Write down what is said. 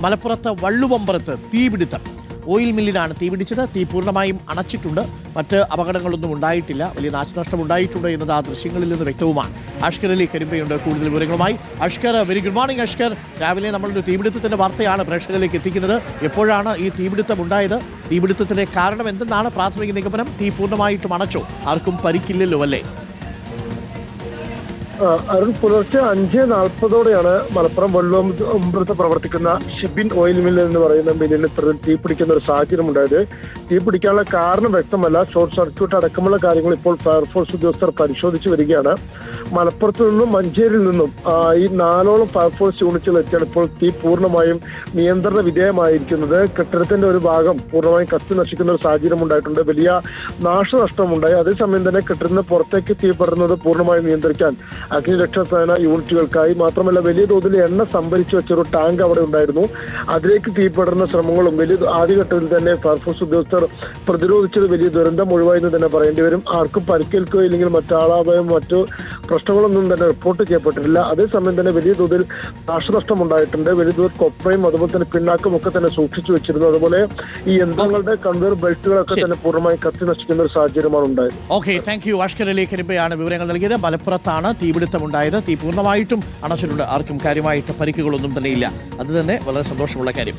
മലപ്പുറത്ത് വള്ളുവമ്പറത്ത് തീപിടുത്തം. ഓയിൽ മില്ലിനാണ് തീപിടിച്ചത്. തീ പൂർണമായും അണച്ചിട്ടുണ്ട്. മറ്റ് അപകടങ്ങളൊന്നും ഉണ്ടായിട്ടില്ല. വലിയ നാശനഷ്ടം ഉണ്ടായിട്ടുണ്ട് എന്നത് ആ ദൃശ്യങ്ങളിൽ നിന്ന് വ്യക്തവുമാണ്. അഷ്കർ അലി കരിമ്പയുണ്ട്. കൂടുതൽ വിവരങ്ങളുമായി Ashkar very good morning Ashkar രാവിലെ നമ്മളൊരു തീപിടുത്തത്തിന്റെ വാർത്തയാണ് പ്രേക്ഷകരിലേക്ക് എത്തിക്കുന്നത്. എപ്പോഴാണ് ഈ തീപിടുത്തം ഉണ്ടായത്? തീപിടുത്തത്തിന്റെ കാരണം എന്തെന്നാണ് പ്രാഥമിക നിഗമനം? തീ പൂർണമായിട്ടും അണച്ചോ? ആർക്കും പരിക്കില്ലല്ലോ അല്ലേ? അരുൺ പുലർച്ചെ അഞ്ച് നാൽപ്പതോടെയാണ് മലപ്പുറം വെള്ളുവമ്പുറത്ത് പ്രവർത്തിക്കുന്ന ഷിബിൻ ഓയിൽ മില്ല് എന്ന് പറയുന്ന മില്ലിന് തീ പിടിക്കുന്ന ഒരു സാഹചര്യം ഉണ്ടായത്. തീ പിടിക്കാനുള്ള കാരണം വ്യക്തമല്ല. ഷോർട്ട് സർക്യൂട്ട് അടക്കമുള്ള കാര്യങ്ങൾ ഇപ്പോൾ ഫയർഫോഴ്സ് ഉദ്യോഗസ്ഥർ പരിശോധിച്ചു വരികയാണ്. മലപ്പുറത്ത് നിന്നും മഞ്ചേരിയിൽ നിന്നും ഈ നാലോളം ഫയർഫോഴ്സ് യൂണിറ്റുകൾ ഇപ്പോൾ തീ പൂർണമായും നിയന്ത്രണ വിധേയമായിരിക്കുന്നത്. കെട്ടിടത്തിന്റെ ഒരു ഭാഗം പൂർണമായും കത്തി നശിക്കുന്ന ഒരു സാഹചര്യം ഉണ്ടായിട്ടുണ്ട്. വലിയ നാശനഷ്ടമുണ്ടായി. അതേസമയം തന്നെ കെട്ടിടത്തിന് പുറത്തേക്ക് തീ പടരുന്നത് പൂർണമായും നിയന്ത്രിക്കാൻ അഗ്നിരക്ഷാസേന യൂണിറ്റുകൾക്കായി മാത്രമല്ല വലിയ തോതിൽ എണ്ണ സംഭരിച്ചു വെച്ച ഒരു ടാങ്ക് അവിടെ ഉണ്ടായിരുന്നു. അതിലേക്ക് തീ പടരുന്ന ശ്രമങ്ങളും വലിയ ആദ്യഘട്ടത്തിൽ തന്നെ ഫയർഫോഴ്സ് ഉദ്യോഗസ്ഥർ പ്രതിരോധിച്ചത് വലിയ ദുരന്തം ഒഴിവായി എന്ന് തന്നെ പറയേണ്ടി വരും. ആർക്കും പരിക്കേൽക്കുകയോ ഇല്ലെങ്കിൽ മറ്റാളാവയോ മറ്റു പ്രശ്നങ്ങളൊന്നും തന്നെ റിപ്പോർട്ട് ചെയ്യപ്പെട്ടിട്ടില്ല. അതേസമയം തന്നെ വലിയ തോതിൽ നാശനഷ്ടം ഉണ്ടായിട്ടുണ്ട് വലിയ തോതിൽ കൊപ്രയും അതുപോലെ തന്നെ പിണ്ണാക്കും ഒക്കെ തന്നെ സൂക്ഷിച്ചു വെച്ചിരുന്നു. അതുപോലെ ഈ യന്ത്രങ്ങളുടെ കൺവേർ ബെൽറ്റുകളൊക്കെ തന്നെ പൂർണമായി കത്തി നശിക്കുന്ന ഒരു സാഹചര്യമാണ് ഉണ്ടായത്. Okay thank you Ashkar Ali കരിമ്പയാണ് വിവരങ്ങൾ നൽകിയത്. മലപ്പുറത്താണ് തീപിടുത്തമുണ്ടായത്. തീ പൂർണമായിട്ടും അണച്ചിട്ടുണ്ട്. ആർക്കും കാര്യമായിട്ട് പരിക്കുകളൊന്നും തന്നെയില്ല. അത് തന്നെ വളരെ സന്തോഷമുള്ള കാര്യം.